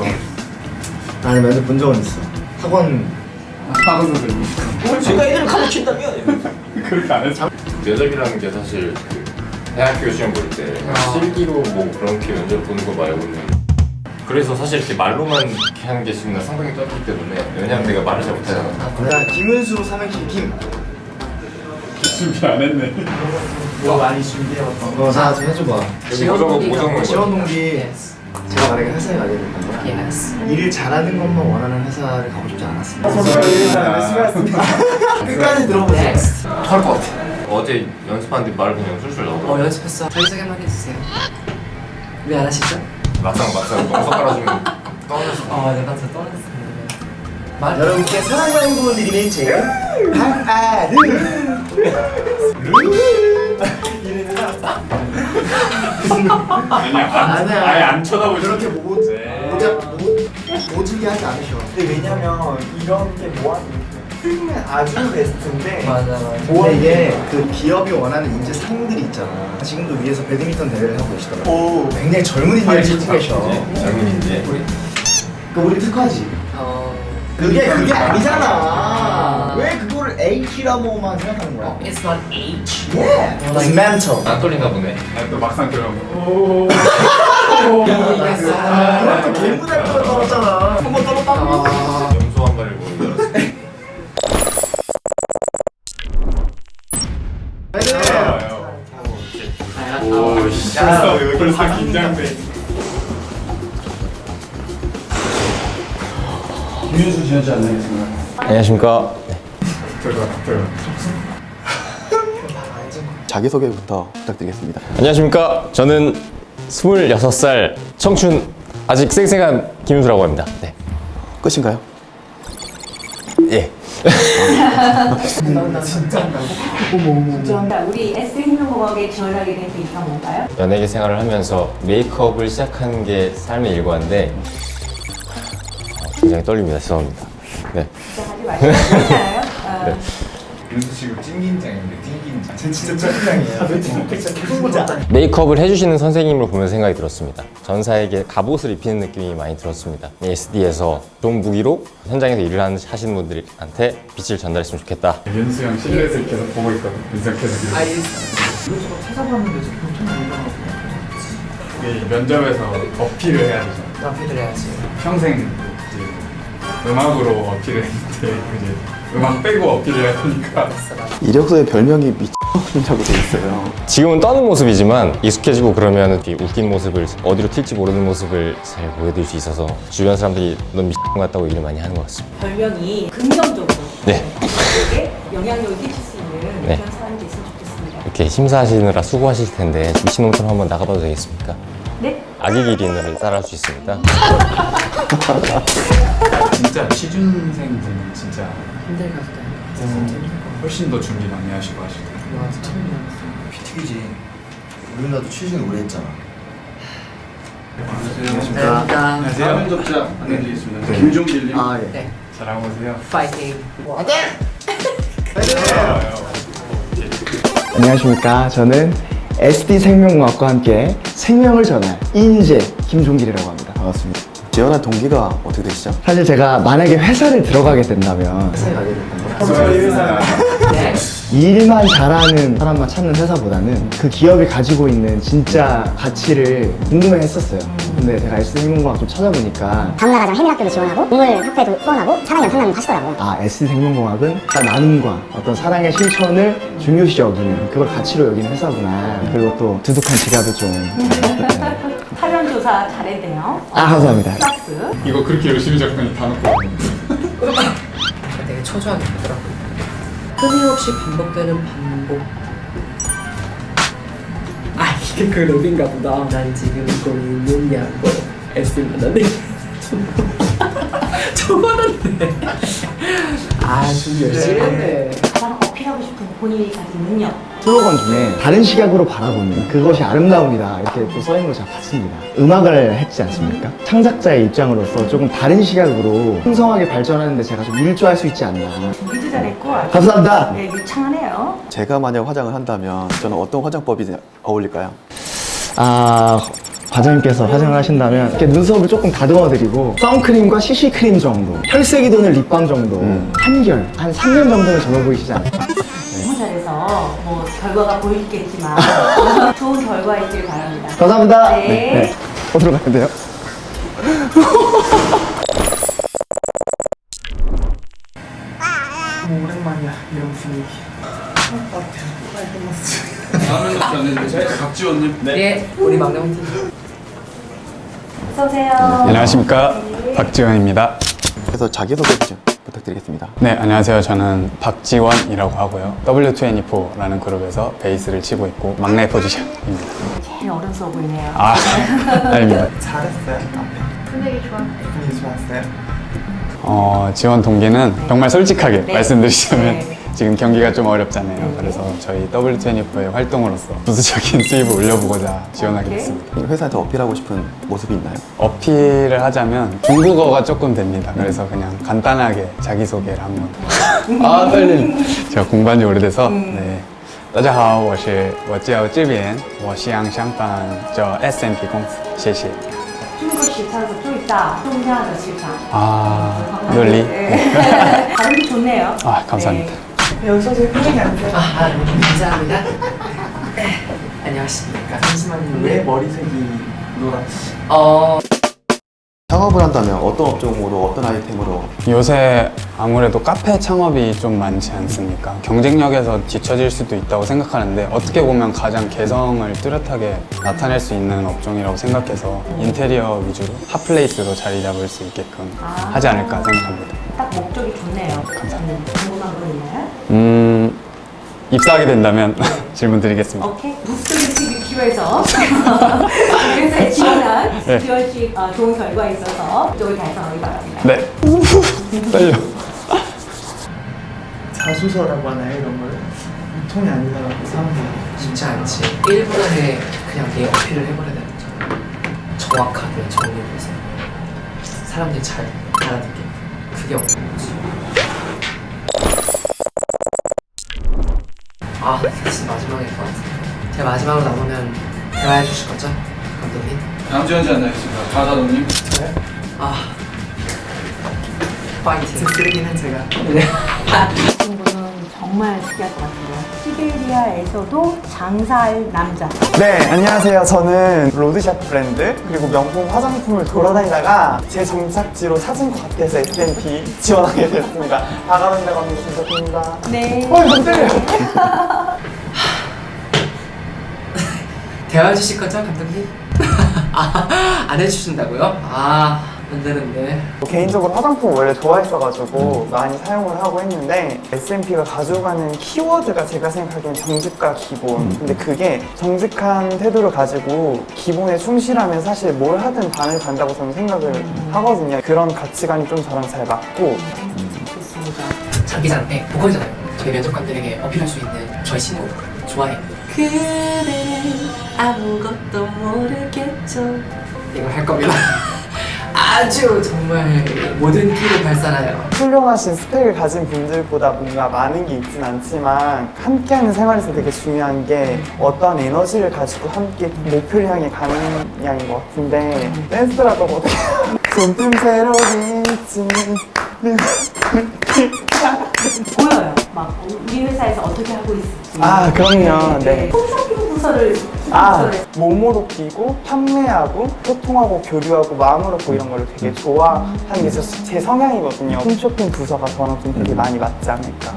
없어. 나는 면접 본 적은 있어. 학원 학원 선생님. 제가 애들을 가르친다면 그렇게 안 했어. 면접이라는 게 사실 그 대학교 시험 볼 때 실기로 뭐 그런 게 면접 보는 거 말고는 그래서 사실 이렇게 말로만 이렇게 하는 게 지금 나 상당히 떨리기 때문에 왜냐면 내가 말을 잘 못하잖아 나 김은수로 삼행시 김. 준비 안 했네. 뭐 많이 준비해봤던 거. 자, 좀 해줘봐. 여기 고정 시원 거 동기 제가 만약에 회사에 가게 된다면 Yes. 일을 잘하는 것만 원하는 회사를 가고 싶지 않았습니다. 수고하셨습니다. 끝까지 들어보세요. Next. 할것 같아. 어제 연습하는데 말 그냥 술술 어 나오더라고 연습했어. 자기소개 한번 해주세요. 왜 안 하시죠? 막상 막상 너무 섞어가지고 떠올렸어 어 내가 더 떠났어. 말 여러분께 사랑하는 드리는 제가 한아르 아니야. 아니야. 아예 안 쳐다보시. 그렇게 모 네. 모자 모 모질게 하지 않으셔. 근데 왜냐면 이런 게 뭐하는 면 아주 베스트인데 맞아 맞아. 근데 이게 그 기업이 원하는 인재 상들이 있잖아. 지금도 위에서 배드민턴 대회를 하고 계시더라고. 굉장히 젊은이들이 찍고 계셔. 젊은인데 그 우리 특화지. 어. 그게 그게 아. 아니잖아. 왜 그거를 H라고만 생각하는 거야? It's not H. Yeah. It's mental. 안 떨린가 보네 아, 또 막상 들어가면 오. 그것도 개무달 떨었잖아. 한번 떨었다고. 염소 한 마리를 보는 줄 알았어. 오 씨. 벌써 벌써 긴장돼. 김윤수 지원자 안내겠습니다. 안녕하십니까. 들어가 들어가. 자기소개부터 부탁드리겠습니다. 안녕하십니까. 저는 26살 청춘 아직 쌩쌩한 김윤수라고 합니다. 네. 끝인가요? 예. 자, 우리 S생명공학에 지원하게 된 계기가 뭔가요? 연예계 생활을 하면서 메이크업을 시작하는 게 삶의 일과인데 어, 굉장히 떨립니다. 죄송합니다. 네. 시작하지 마시고 괜찮아요? 어, 네. 윤수 씨가 찐긴장인데 찐긴장. 진짜 짝짝이야. 진짜 개무자. 메이크업을 해주시는 선생님을 보면서 생각이 들었습니다. 전사에게 갑옷을 입히는 느낌이 많이 들었습니다. SD에서 좋은 무기로 현장에서 일을 하는- 하시는 분들한테 빛을 전달했으면 좋겠다. 윤수 형 실루엣을 계속 보고 있거든. 윤수 계속 이렇게. 아이 이것저것 찾아봤는데 좀 보통 이게 면접에서 어필을 해야 되잖아. 나피들 해야지. 평생 이제 음악으로 어필을 했는데 이제 음악 빼고 어필을 해야 되니까 이력서에 별명이 미친이라고 돼 있어요. 지금은 떠는 모습이지만 익숙해지고 그러면 웃긴 모습을 어디로 튈지 모르는 모습을 잘 보여드릴 수 있어서 주변 사람들이 넌 미친 같다고 얘기를 많이 하는 것 같습니다. 별명이 긍정적으로 네. 영향력을 끼칠 수 있는 네. 그런 사람이 됐으면 좋겠습니다. 이렇게 심사하시느라 수고하실 텐데 미친놈처럼 한번 나가봐도 되겠습니까? 네? 아기 기린을 따라할 수 있습니다. 진짜 취준생분은 진짜 힘들게 하시다. 진짜 힘들 거. 훨씬 더 준비 많이 하시고 하시고 와 진짜 힘들어. PTV지. 우리 누나도 취준을 오래 했잖아. 감사합니다. 안녕하세요 면접자 안내드리겠습니다 김종길님 아 예. 네. 잘하고 오세요 파이팅. 안녕하십니까. 저는 SD 생명공학과 함께 생명을 전할 인재 김종길이라고 합니다. 반갑습니다. 지원한 동기가 어떻게 되시죠? 사실 제가 만약에 회사를 들어가게 된다면 회사에 가게 된다면 Next. 일만 잘하는 사람만 찾는 회사보다는 그 기업이 가지고 있는 진짜 가치를 궁금해 했었어요. 근데 제가 SD 생명공학 좀 찾아보니까 다문화가정 해밀학교도 지원하고 동물 학회도 후원하고 사랑의 연상나무 하시더라고요. 아, SD 생명공학은 나눔과 어떤 사랑의 실천을 중요시 여기는 그걸 가치로 여기는 회사구나. 그리고 또 두둑한 지갑을 좀. 네. 사전 조사 잘했네요. 아, 감사합니다. 플러스 이거 그렇게 열심히 작성이 다 놓고 되게 초조하게 되더라고. 끊임없이 반복되는 반복. 아 이게 그 룰인가 보다. 난 지금 이거 있느냐고 애쓰면은 적어놨네. 아 준비 열심히 했네. 본인이 가진 능력. 슬로건 중에 다른 시각으로 바라보는 그것이 아름다움이다 이렇게 또 써있는 걸 제가 봤습니다. 음악을 했지 않습니까? 창작자의 입장으로서 조금 다른 시각으로 풍성하게 발전하는데 제가 좀 일조할 수 있지 않나. 준비도 잘했고 아주 감사합니다. 네, 유창하네요. 제가 만약 화장을 한다면 저는 어떤 화장법이 어울릴까요? 아 과장님께서 화장을 하신다면 이렇게 눈썹을 조금 다듬어 드리고 선크림과 CC크림 정도 혈색이 도는 립밤 정도 한결 한 3년 정도는 젊어 보이시지 않을까 잘 해서 뭐 결과가 보이겠지만 좋은 결과 있길 바랍니다. 감사합니다 네. 어디로 가야 돼요? 오랜만이야 이런 분위기. 다음에는 저는 박지원님. 네, 우리 막내 홍팀. 어서 오세요. 안녕하십니까 박지원입니다. 그래서 자기소개 좀 부탁드리겠습니다. 네 안녕하세요 저는 박지원이라고 하고요 W24라는 그룹에서 베이스를 치고 있고 막내 포지션입니다. 제일 어른스러워 보이네요. 아 아닙니다. 잘했어요. 분위기 좋았어요. 분위기 좋았어요. 어, 지원 동기는 정말 솔직하게 네. 말씀드리자면 네. 지금 경기가 좀 어렵잖아요. 그래서 저희 W24의 활동으로서 부수적인 수입을 올려보고자 지원하게 오케이. 됐습니다. 회사한테 어필하고 싶은 모습이 있나요? 어필을 하자면 중국어가 조금 됩니다. 그래서 그냥 간단하게 자기소개를 한번. 아, 떨림. 제가 공부한 지 오래돼서. 네. 大家好，我是我叫志vien我想上班叫 S&P 公司，谢谢。 중국 시차에서 좀 있다. 동양의 시차. 아, 논리? 네. 발음이 좋네요. 아, 감사합니다. 네. 여기서 제일 편하게 앉아요. 아, 아 감사합니다. 안녕하십니까. 잠시만요. 왜 머리색이 노랗지? 어, 창업을 한다면 어떤 업종으로 어떤 아이템으로 요새 아무래도 카페 창업이 좀 많지 않습니까? 경쟁력에서 뒤처질 수도 있다고 생각하는데 어떻게 보면 가장 개성을 뚜렷하게 나타낼 수 있는 업종이라고 생각해서 인테리어 위주로 핫플레이스로 자리 잡을 수 있게끔 하지 않을까 생각합니다. 딱 목적이 좋네요. 음, 궁금한 거 있나요? 음, 입사하게 된다면 질문 드리겠습니다. 오케이. 부스트리식이 필요해서 그래서 지원한 네. 지원식 어, 좋은 결과 있어서 이쪽을 달성하기 바랍니다. 네. 떨려. 자소서라고 하나요 이런 걸? 통이 아니더라고 사람들. 쉽지 않지. 1분 안에 그냥 내 어필을 해버려야 되는 거잖아. 정확하게 정리해서 사람들이 잘 알아듣게. 그게 거지. 아, 진짜 마지막일 것 같아. 제가 마지막으로 남으면 대화해 주실 거죠? 감독님? 양지원 씨 안녕하십니까. 가사도님. 아, 파이팅. 쓰레기는 제가. 이 친구는 정말 특이할 것 같아요. 시베리아에서도 장사할 남자. 네, 안녕하세요. 저는 로드샵 브랜드 그리고 명품 화장품을 돌아다니다가 제 정착지로 것 같아서 S&P 지원하게 됐습니다. 다가간다고 합니다. 김석입니다. 네. 어, 이거 때려. 대화해 주실 거죠, 감독님? 아, 안 해주신다고요? 아, 안 되는데. 개인적으로 화장품 원래 좋아했어가지고 많이 사용을 하고 했는데 S&P가 가져가는 키워드가 제가 생각하기엔 정직과 기본. 근데 그게 정직한 태도를 가지고 기본에 충실하면 사실 뭘 하든 반을 간다고 저는 생각을 하거든요. 그런 가치관이 좀 저랑 잘 맞고 좋습니다. 장기자랑회 보컬이잖아요. 저희 면접관들에게 어필할 수 있는 저의 신곡 좋아해. 그대는 아무것도 모르겠죠. 이걸 할 겁니다. 아주 정말 모든 끼를 발산하여 훌륭하신 스펙을 가진 분들보다 뭔가 많은 게 있진 않지만 함께하는 생활에서 되게 중요한 게 어떤 에너지를 가지고 함께 목표를 향해 가는 양인 것 같은데 댄스라도 어떻게 손등 새로 있지 보여요. 막 우리 회사에서 어떻게 하고 있을지. 아 그럼요 네. 홈쇼핑 부서를 아, 부서를 몸으로 끼고 판매하고 소통하고 교류하고 마음으로 고 이런 거를 되게 좋아하는 게제 성향이거든요. 홈쇼핑 부서가 저랑 좀 되게 많이 맞지 않을까.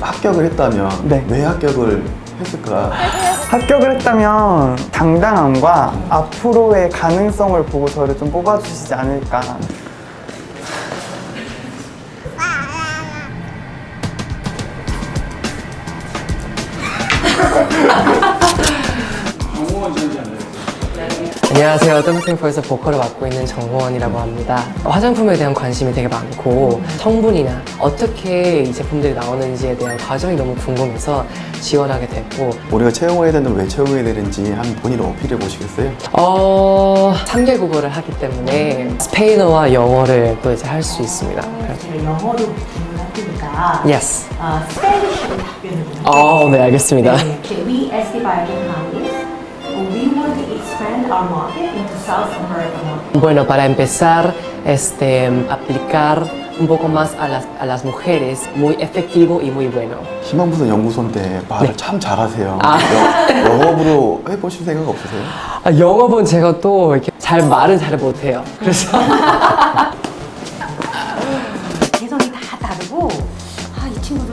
합격을 했다면 네. 왜 합격을 했을까? 합격을 했다면 당당함과 앞으로의 가능성을 보고 저를 좀 뽑아주시지 않을까. 안녕하세요. 더블템포에서 보컬을 맡고 있는 정호원이라고 합니다. 화장품에 대한 관심이 되게 많고 성분이나 어떻게 이 제품들이 나오는지에 대한 과정이 너무 궁금해서 지원하게 됐고 우리가 채용을 해야 되는데 왜 채용해야 되는지 한번 본인 어필해 보시겠어요? 어... 3개 국어를 하기 때문에 스페인어와 영어를 또 이제 할 수 있습니다. 제가 영어로 테니까 Yes. 아, 스페니쉬로 답변을 좀 어, 네, 알겠습니다. 네, 이렇게 We as the Violin House we would expand our market into South American market. Bueno, para empezar, este, aplicar un poco más a las, a las mujeres, muy efectivo y muy bueno. 희망부서 연구소인데 말을 참 잘하세요. 아. 영- 영업으로 해보실 생각 없으세요? 아, 영업은 제가 또 이렇게 잘 말은 잘 못해요. 그래서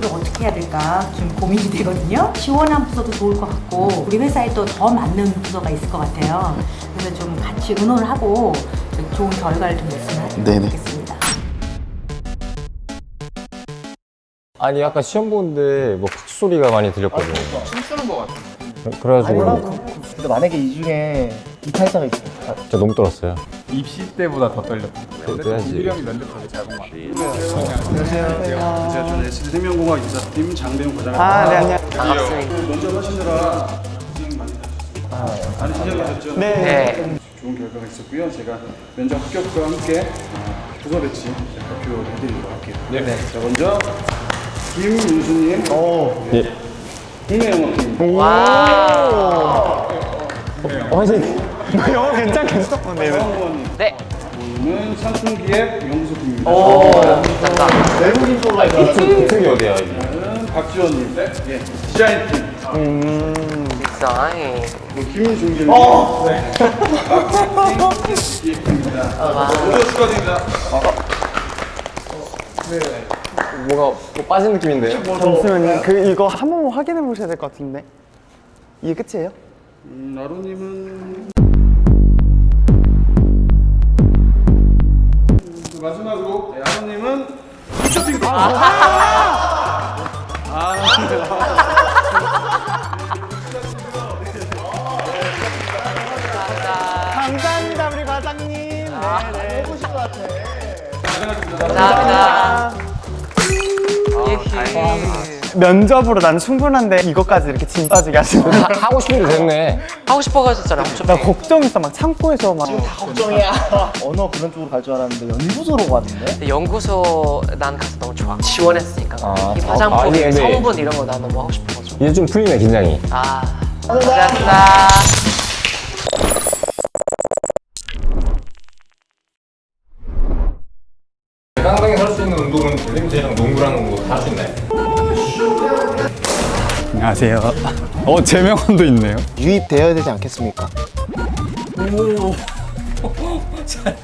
이 친구들을 어떻게 해야 될까 좀 고민이 되거든요. 지원한 부서도 좋을 것 같고 우리 회사에 또 더 맞는 부서가 있을 것 같아요. 그래서 좀 같이 의논을 하고 좀 좋은 결과를 좀 냈으면 네네. 좋겠습니다. 아니 아까 시험 보는데 뭐 소리가 많이 들렸거든요. 춤추는 것 같아. 그래가지고 근데 만약에 이 중에 이탈자가 있어. 진짜 너무 떨었어요. 입시 때보다 더 떨렸어. 그래야지. 동길이 형이 면접하기 잘본 것 같아. 안녕하세요. 제가 저는 SD 생명공학 이사팀 장대용 과장. 아, 네, 안녕. 그 면접 하시느라 고생 많이 하셨습니다. 많이 긴장하셨죠? 네. 좋은 결과가 있었고요. 제가 면접 합격과 함께 어, 부서 배치 발표해드리도록 할게요. 네. 자, 먼저 김윤수님. 예. 국내 영어팀. 와. 화이팅! 영어 괜찮겠어? 네. 정원님. 네. 오늘은 삼성기획 영수팀입니다. 외국인 쪽으로 알고 특이 어디야? 오늘은 박지원님. 네. 예. 디자인팀. 디자인. 그리고 김준길. 어. 네. 기획팀입니다. 모두 축하드립니다. 뭐가 뭐 빠진 느낌인데요? 잠시만요. 그 이거 한 번만 확인해 보셔야 될 것 같은데. 이게 끝이에요? 음, 나루님은 마지막으로 네, 아루님은 쇼핑. 아, 감사합니다, 우리 과장님. 네, 네. 해보실 것 같아. 감사합니다. 면접으로 난 충분한데 이것까지 이렇게 진 빠지게 하시는 하, 하고 싶은 게 됐네. 하고 싶어가지고 엄청 나 걱정했어 막 창고에서 막 걱정이야. 언어 그런 쪽으로 갈 줄 알았는데 연구소로 갔는데. 근데 연구소 난 가서 너무 좋아. 지원했으니까. 아, 이 아, 화장품, 아니, 근데- 성분 이런 거 나 너무 하고 싶어가지고. 이제 좀 풀리네 긴장이. 아, 감사합니다. 깡깡이 할수 있는 운동은 릴림제랑 농구랑 뭐다 할 수 있나요? 안녕하세요. 어, 제명원도 있네요. 유입되어야 되지 않겠습니까? 오. 잘.